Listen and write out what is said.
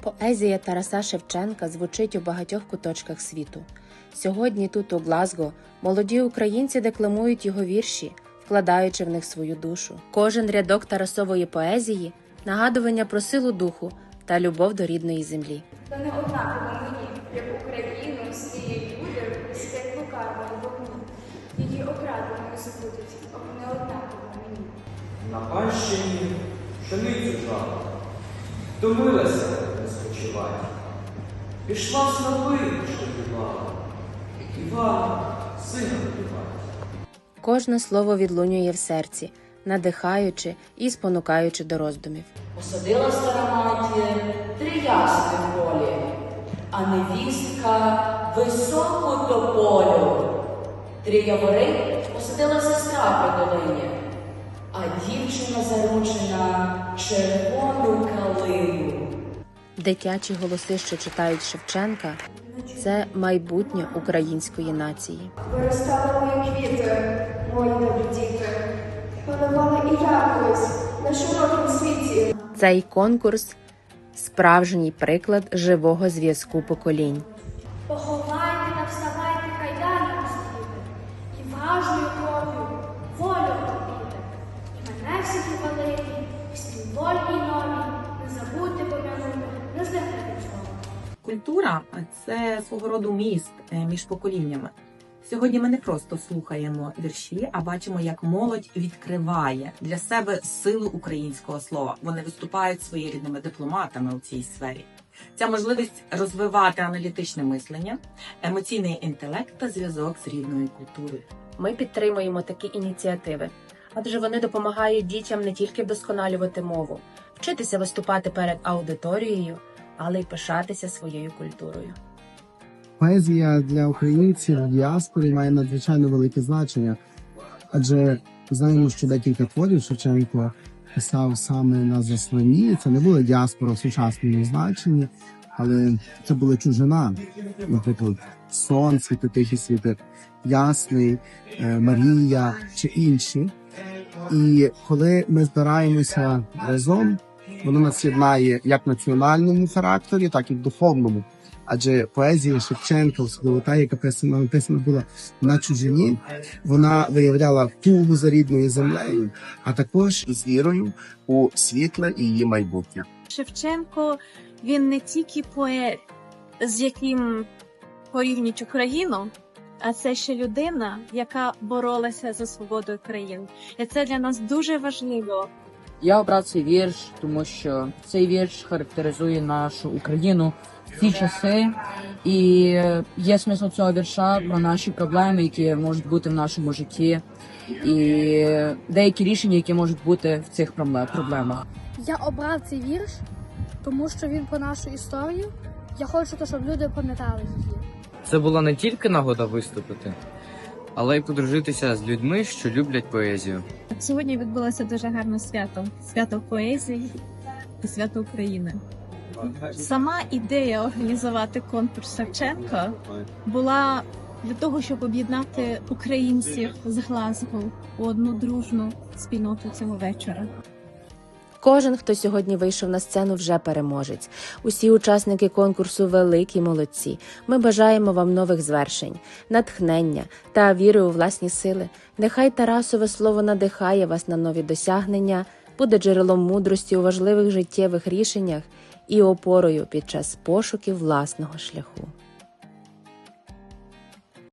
Поезія Тараса Шевченка звучить у багатьох куточках світу. Сьогодні тут, у Глазго, молоді українці декламують його вірші, вкладаючи в них свою душу. Кожен рядок Тарасової поезії нагадування про силу духу та любов до рідної землі. Та не однаково мені, як Україну, свої люди, світлу карму вогні. Її окраденою забудуть, об не однаково мені. На панщині пшеницю жала, втомилася не. Пішла снопи, що півала, Івана, сина вбивати. Кожне слово відлунює в серці, надихаючи і спонукаючи до роздумів. Посадила стара матір три ясни в полі, а невістка високу тополю. Три явори посадила сестра при долині, а дівчина заручена червону калину. Дитячі голоси, що читають Шевченка, це майбутнє української нації. Виростали мої квіти, мої добрі діти. Панували і якось на широкому світі. Цей конкурс справжній приклад живого зв'язку поколінь. Культура це свого роду міст е, між поколіннями. Сьогодні ми не просто слухаємо вірші, а бачимо, як молодь відкриває для себе силу українського слова. Вони виступають своєрідними дипломатами у цій сфері. Ця можливість розвивати аналітичне мислення, емоційний інтелект та зв'язок з рідною культурою. Ми підтримуємо такі ініціативи, адже вони допомагають дітям не тільки вдосконалювати мову, вчитися виступати перед аудиторією, але й пишатися своєю культурою. Поезія для українців в діаспорі має надзвичайно велике значення, адже знаємо, що декілька творів Шевченко писав саме на засланні. Це не була діаспора в сучасному значенні, але це була чужина. Наприклад, сон, світи тихі світи, ясний, е, Марія чи інші. І коли ми збираємося разом, воно нас єднає як національному характері, так і в духовному. Адже поезія Шевченка, особливо та, яка писана, написана була на чужині, вона виявляла тугу за рідною землею, а також з вірою у світле і її майбутнє. Шевченко він не тільки поет, з яким порівнюють Україну, а це ще людина, яка боролася за свободу країни. І це для нас дуже важливо. Я обрав цей вірш, тому що цей вірш характеризує нашу Україну в ті часи, і є смисл цього вірша про наші проблеми, які можуть бути в нашому житті, і деякі рішення, які можуть бути в цих проблемах. Я обрав цей вірш, тому що він про нашу історію. Я хочу, щоб люди пам'ятали її. Це була не тільки нагода виступити, але й подружитися з людьми, що люблять поезію. Сьогодні відбулося дуже гарне свято свято поезії і свято України. Сама ідея організувати конкурс Шевченка була для того, щоб об'єднати українців з Глазго у одну дружну спільноту цього вечора. Кожен, хто сьогодні вийшов на сцену, вже переможець. Усі учасники конкурсу великі молодці. Ми бажаємо вам нових звершень, натхнення та віри у власні сили. Нехай Тарасове слово надихає вас на нові досягнення, буде джерелом мудрості у важливих життєвих рішеннях і опорою під час пошуків власного шляху.